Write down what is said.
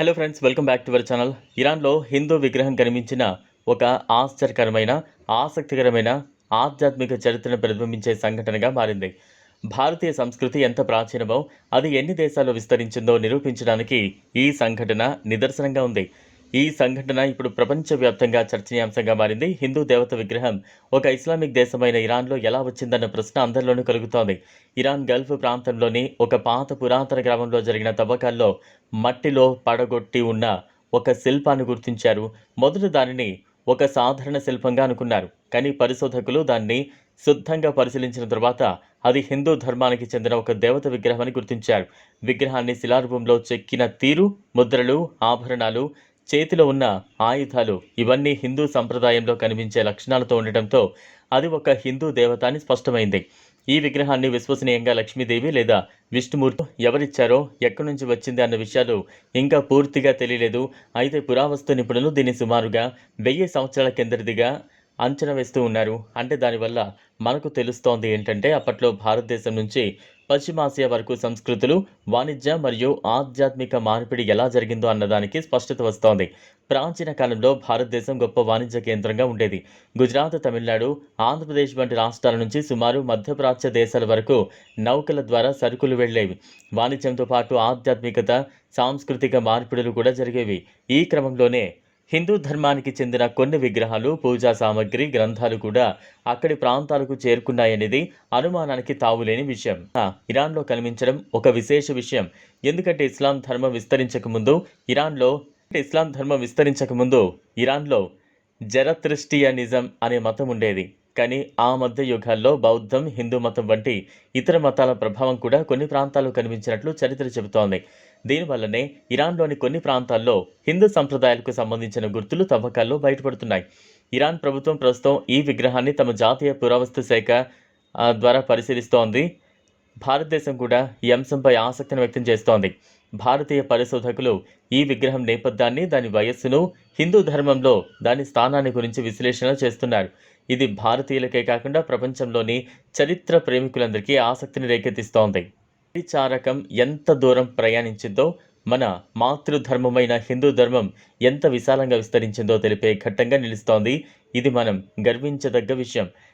Hello friends welcome back to our channel ఇరాన్లో హిందూ విగ్రహం కనిపించిన ఒక ఆశ్చర్యకరమైన ఆసక్తికరమైన ఆధ్యాత్మిక చరిత్రను ప్రతిబింబించే సంఘటనగా మారింది. భారతీయ సంస్కృతి ఎంత ప్రాచీనమో అది ఎన్ని దేశాల్లో విస్తరించిందో నిరూపించడానికి ఈ సంఘటన నిదర్శనంగా ఉంది. ఈ సంఘటన ఇప్పుడు ప్రపంచవ్యాప్తంగా చర్చనీయాంశంగా మారింది. హిందూ దేవత విగ్రహం ఒక ఇస్లామిక్ దేశమైన ఇరాన్లో ఎలా వచ్చిందన్న ప్రశ్న అందరిలోనూ కలుగుతోంది. ఇరాన్ గల్ఫ్ ప్రాంతంలోని ఒక పాత పురాతన గ్రామంలో జరిగిన తవ్వకాల్లో మట్టిలో పడగొట్టి ఉన్న ఒక శిల్పాన్ని గుర్తించారు. మొదట దానిని ఒక సాధారణ శిల్పంగా అనుకున్నారు. కానీ పరిశోధకులు దాన్ని శుద్ధంగా పరిశీలించిన తర్వాత అది హిందూ ధర్మానికి చెందిన ఒక దేవత విగ్రహమని గుర్తించారు. విగ్రహాన్ని శిలారూపంలో చెక్కిన తీరు ముద్రలు ఆభరణాలు చేతిలో ఉన్న ఆయుధాలు ఇవన్నీ హిందూ సంప్రదాయంలో కనిపించే లక్షణాలతో ఉండటంతో అది ఒక హిందూ దేవత అని స్పష్టమైంది. ఈ విగ్రహాన్ని విశ్వసనీయంగా లక్ష్మీదేవి లేదా విష్ణుమూర్తి ఎవరిచ్చారో ఎక్కడి నుంచి వచ్చింది అన్న విషయాలు ఇంకా పూర్తిగా తెలియలేదు. అయితే పురావస్తు నిపుణులు దీన్ని సుమారుగా వెయ్యి సంవత్సరాల కిందటిదిగా అంచనా వేస్తూ ఉన్నారు. అంటే దానివల్ల మనకు తెలుస్తోంది ఏంటంటే అప్పట్లో భారతదేశం నుంచి పశ్చిమాసియా వరకు సంస్కృతులు వాణిజ్య మరియు ఆధ్యాత్మిక మార్పిడి ఎలా జరిగిందో అన్నదానికి స్పష్టత వస్తోంది. ప్రాచీన కాలంలో భారతదేశం గొప్ప వాణిజ్య కేంద్రంగా ఉండేది. గుజరాత్ తమిళనాడు ఆంధ్రప్రదేశ్ వంటి రాష్ట్రాల నుంచి సుమారు మధ్యప్రాచ్య దేశాల వరకు నౌకల ద్వారా సరుకులు వెళ్ళేవి. వాణిజ్యంతో పాటు ఆధ్యాత్మికత సాంస్కృతిక మార్పిడులు కూడా జరిగేవి. ఈ క్రమంలోనే హిందూ ధర్మానికి చెందిన కొన్ని విగ్రహాలు పూజా సామగ్రి గ్రంథాలు కూడా అక్కడి ప్రాంతాలకు చేరుకున్నాయనేది అనుమానానికి తావులేని విషయం. ఇరాన్లో కనిపించడం ఒక విశేష విషయం. ఎందుకంటే ఇస్లాం ధర్మం విస్తరించక ముందు ఇరాన్లో ఇస్లాం ధర్మం విస్తరించక ముందు ఇరాన్లో జరత్రిస్టియనిజం అనే మతం ఉండేది. కానీ ఆ మధ్య యుగాల్లో బౌద్ధం హిందూ మతం వంటి ఇతర మతాల ప్రభావం కూడా కొన్ని ప్రాంతాల్లో కనిపించినట్లు చరిత్ర చెబుతోంది. దీనివల్లనే ఇరాన్లోని కొన్ని ప్రాంతాల్లో హిందూ సంప్రదాయాలకు సంబంధించిన గుర్తులు తవ్వకాల్లో బయటపడుతున్నాయి. ఇరాన్ ప్రభుత్వం ప్రస్తుతం ఈ విగ్రహాన్ని తమ జాతీయ పురావస్తు శాఖ ద్వారా పరిశీలిస్తోంది. భారతదేశం కూడా ఈ అంశంపై ఆసక్తిని వ్యక్తం చేస్తోంది. భారతీయ పరిశోధకులు ఈ విగ్రహం నేపథ్యాన్ని దాని వయస్సును హిందూ ధర్మంలో దాని స్థానాన్ని గురించి విశ్లేషణ చేస్తున్నారు. ఇది భారతీయులకే కాకుండా ప్రపంచంలోని చరిత్ర ప్రేమికులందరికీ ఆసక్తిని రేకెత్తిస్తోంది. ఈ చారకం ఎంత దూరం ప్రయాణించిందో మన మాతృధర్మమైన హిందూ ధర్మం ఎంత విశాలంగా విస్తరించిందో తెలిపే ఘట్టంగా నిలుస్తోంది. ఇది మనం గర్వించదగ్గ విషయం.